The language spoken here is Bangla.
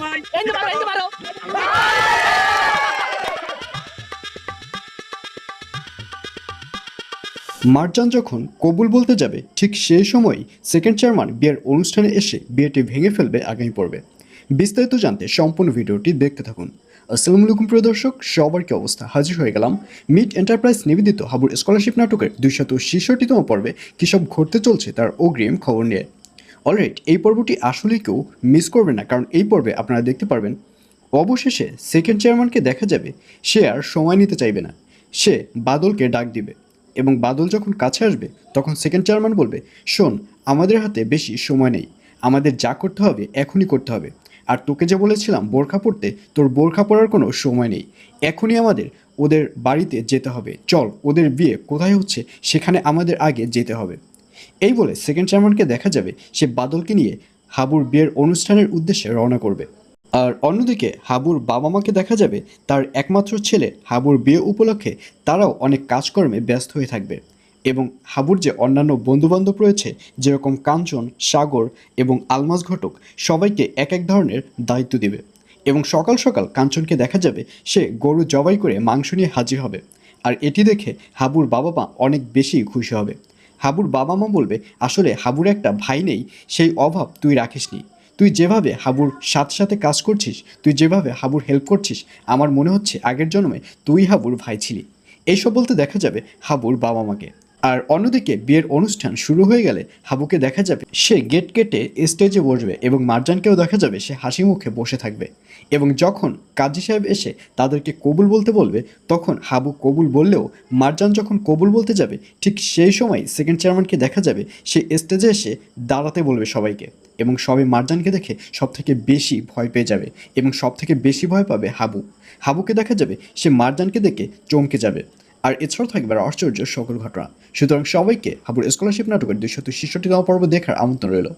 জামাই মারো মারো মার্জান যখন কবুল বলতে যাবে ঠিক সেই সময় সেকেন্ড চেয়ারম্যান বিয়ের অনুষ্ঠানে এসে বিয়েটি ভেঙে ফেলবে আগামী পর্বে। বিস্তারিত জানতে সম্পূর্ণ ভিডিওটি দেখতে থাকুন। আসসালামু আলাইকুম প্রিয় দর্শক সবার কি অবস্থা? হাজির হয়ে গেলাম মিট এন্টারপ্রাইজ নিবেদিত হাবুর স্কলারশিপ নাটকের দুইশত ছেষট্টিতম পর্বে কী সব ঘটতে চলছে তার অগ্রিম খবর নিয়ে। অলরাইট এই পর্বটি আসলে কেউ মিস করবে না, কারণ এই পর্বে আপনারা দেখতে পারবেন, অবশেষে সেকেন্ড চেয়ারম্যানকে দেখা যাবে, সে আর সময় নিতে চাইবে না। সে বাদলকে ডাক দিবে এবং বাদল যখন কাছে আসবে, তখন সেকেন্ড চেয়ারম্যান বলবে, শোন, আমাদের হাতে বেশি সময় নেই, আমাদের যা করতে হবে এখনই করতে হবে। আর তোকে যে বলেছিলাম বোরখা পড়তে তোর বোরখা পরার কোনো সময় নেই। এখনই আমাদের, ওদের বাড়িতে যেতে হবে। চল, ওদের বিয়ে কোথায় হচ্ছে, সেখানে আমাদের আগে যেতে হবে। এই বলে সেকেন্ড চেয়ারম্যানকে দেখা যাবে সে বাদলকে নিয়ে হাবুর বিয়ের অনুষ্ঠানের উদ্দেশ্যে রওনা করবে। আর অন্যদিকে হাবুর বাবা মাকে দেখা যাবে তার একমাত্র ছেলে হাবুর বিয়ে উপলক্ষে তারাও অনেক কাজকর্মে ব্যস্ত হয়ে থাকবে এবং হাবুর যে অন্যান্য বন্ধুবান্ধব রয়েছে যেরকম কাঞ্চন, সাগর এবং আলমাস ঘটক সবাইকে এক এক ধরনের দায়িত্ব দিবে এবং সকাল সকাল কাঞ্চনকে দেখা যাবে সে গরু জবাই করে মাংস নিয়ে হাজির হবে। আর এটি দেখে হাবুর বাবা মা অনেক বেশি খুশি হবে। হাবুর বাবা মা বলবে, আসলে হাবুর একটা ভাই নেই, সেই অভাব তুই রাখিসনি। তুই যেভাবে হাবুর সাথে সাথে কাজ করছিস, তুই যেভাবে হাবুর হেল্প করছিস, আমার মনে হচ্ছে আগের জন্মে তুই হাবুর ভাই ছিলি। এইসব বলতে দেখা যাবে হাবুর বাবা মাকে। আর অন্যদিকে বিয়ের অনুষ্ঠান শুরু হয়ে গেলে হাবুকে দেখা যাবে সে গেট কেটে স্টেজে বসবে এবং মারজানকেও দেখা যাবে সে হাসি মুখে বসে থাকবে। এবং যখন কাজী সাহেব এসে তাদেরকে কবুল বলতে বলবে, তখন হাবু কবুল বললেও মারজান যখন কবুল বলতে যাবে, ঠিক সেই সময় সেকেন্ড চেয়ারম্যানকে দেখা যাবে, সে স্টেজে এসে দাঁড়াতে বলবে সবাইকে। এবং সবে মারজানকে দেখে সব থেকে বেশি ভয় পেয়ে যাবে এবং সব থেকে বেশি ভয় পাবে হাবু। হাবুকে দেখা যাবে সে মারজানকে দেখে চমকে যাবে। আর এছাড়াও থাকবে আশ্চর্য সকল ঘটনা। সুতরাং সবাইকে হাবুর স্কলারশিপ নাটকের দুইশত ছিষট্টিতম পর্ব দেখার আমন্ত্রণ রইল।